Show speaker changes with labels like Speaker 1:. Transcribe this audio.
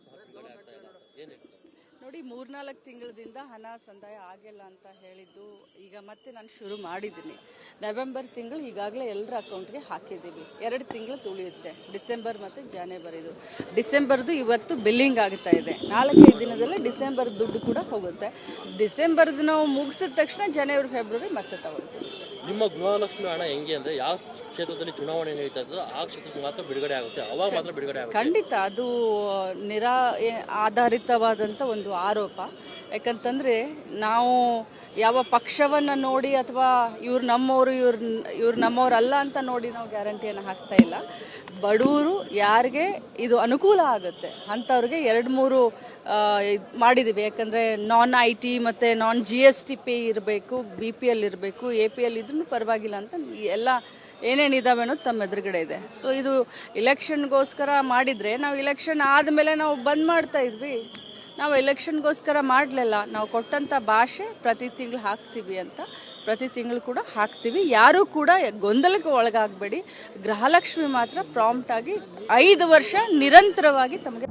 Speaker 1: ಸಹ ತಿಂಗಳದಿಂದ ಹಣ ಸಂದಾಯ ಆಗಿಲ್ಲ ಅಂತ ಹೇಳಿದ್ದು ಈಗ ಮತ್ತೆ ನಾನು ಶುರು ಮಾಡಿದ್ದೀನಿ. ನವೆಂಬರ್ ತಿಂಗಳು ಈಗಾಗಲೇ ಎಲ್ಲರ ಅಕೌಂಟ್ಗೆ ಹಾಕಿದ್ದೀವಿ. ಎರಡು ತಿಂಗಳು ತುಳಿಯುತ್ತೆ ಡಿಸೆಂಬರ್ ಮತ್ತು ಜಾನ್ವರಿದು. ಡಿಸೆಂಬರ್ದು ಇವತ್ತು ಬಿಲ್ಲಿಂಗ್ ಆಗ್ತಾ ಇದೆ. ನಾಲ್ಕೈದು ದಿನದಲ್ಲೇ ಡಿಸೆಂಬರ್ ದುಡ್ಡು ಕೂಡ ಹೋಗುತ್ತೆ. ಡಿಸೆಂಬರ್ದು ನಾವು ಮುಗಿಸಿದ ತಕ್ಷಣ ಜನವರಿ ಫೆಬ್ರವರಿ ಮತ್ತೆ ತಗೊಳ್ತೀವಿ.
Speaker 2: ನಿಮ್ಮ ಗೃಹಲಕ್ಷ್ಮಿ ಹಣ ಹೆಂಗೆ ಅಂದ್ರೆ ಯಾವ ಕ್ಷೇತ್ರದಲ್ಲಿ ಚುನಾವಣೆ ನಡೀತಾ ಇರ್ತದೋ ಆ ಕ್ಷೇತ್ರಕ್ಕೆ ಮಾತ್ರ ಬಿಡುಗಡೆ ಆಗುತ್ತೆ. ಅವಾಗ ಮಾತ್ರ ಬಿಡುಗಡೆ ಆಗುತ್ತೆ.
Speaker 1: ಖಂಡಿತ ಅದು ನಿರಾ ಆಧಾರಿತವಾದಂಥ ಒಂದು ಆರೋಪ. ಯಾಕಂತಂದರೆ ನಾವು ಯಾವ ಪಕ್ಷವನ್ನು ನೋಡಿ ಅಥವಾ ಇವ್ರು ನಮ್ಮವರು, ಇವ್ರು ಇವ್ರು ನಮ್ಮವ್ರಲ್ಲ ಅಂತ ನೋಡಿ ನಾವು ಗ್ಯಾರಂಟಿಯನ್ನು ಹಾಕ್ತಾ ಇಲ್ಲ. ಬಡವರು ಯಾರಿಗೆ ಇದು ಅನುಕೂಲ ಆಗುತ್ತೆ. ಅಂಥವ್ರಿಗೆ ಎರಡು ಮೂರು ಮಾಡಿದ್ದೀವಿ ಯಾಕಂದರೆ ನಾನ್ ಐ ಟಿ ಮತ್ತು non G S T pay ಇರಬೇಕು ಬಿ ಪಿ ಎಲ್ ಇರಬೇಕು ಎ ಪಿ ಎಲ್ ಇದ್ರೂ ಪರವಾಗಿಲ್ಲ ಅಂತ ಎಲ್ಲ ಏನೇನು ಇದಾವೆ ಅನ್ನೋದು ತಮ್ಮ ಎದುರುಗಡೆ ಇದೆ. ಸೊ ಇದು ಇಲೆಕ್ಷನ್ಗೋಸ್ಕರ ಮಾಡಿದರೆ ನಾವು ಇಲೆಕ್ಷನ್ ಆದಮೇಲೆ ನಾವು ಬಂದ್ ಮಾಡ್ತಾ ಇದ್ವಿ. ನಾವು ಎಲೆಕ್ಷನ್ಗೋಸ್ಕರ ಮಾಡಲಿಲ್ಲ. ನಾವು ಕೊಟ್ಟಂಥ ಭಾಷೆ ಪ್ರತಿ ತಿಂಗಳು ಹಾಕ್ತೀವಿ ಅಂತ, ಪ್ರತಿ ತಿಂಗಳು ಕೂಡ ಹಾಕ್ತೀವಿ. ಯಾರೂ ಕೂಡ ಗೊಂದಲಕ್ಕೆ ಒಳಗಾಗಬೇಡಿ. ಗೃಹಲಕ್ಷ್ಮಿ ಮಾತ್ರ ಪ್ರಾಂಪ್ಟಾಗಿ ಐದು ವರ್ಷ ನಿರಂತರವಾಗಿ ತಮಗೆ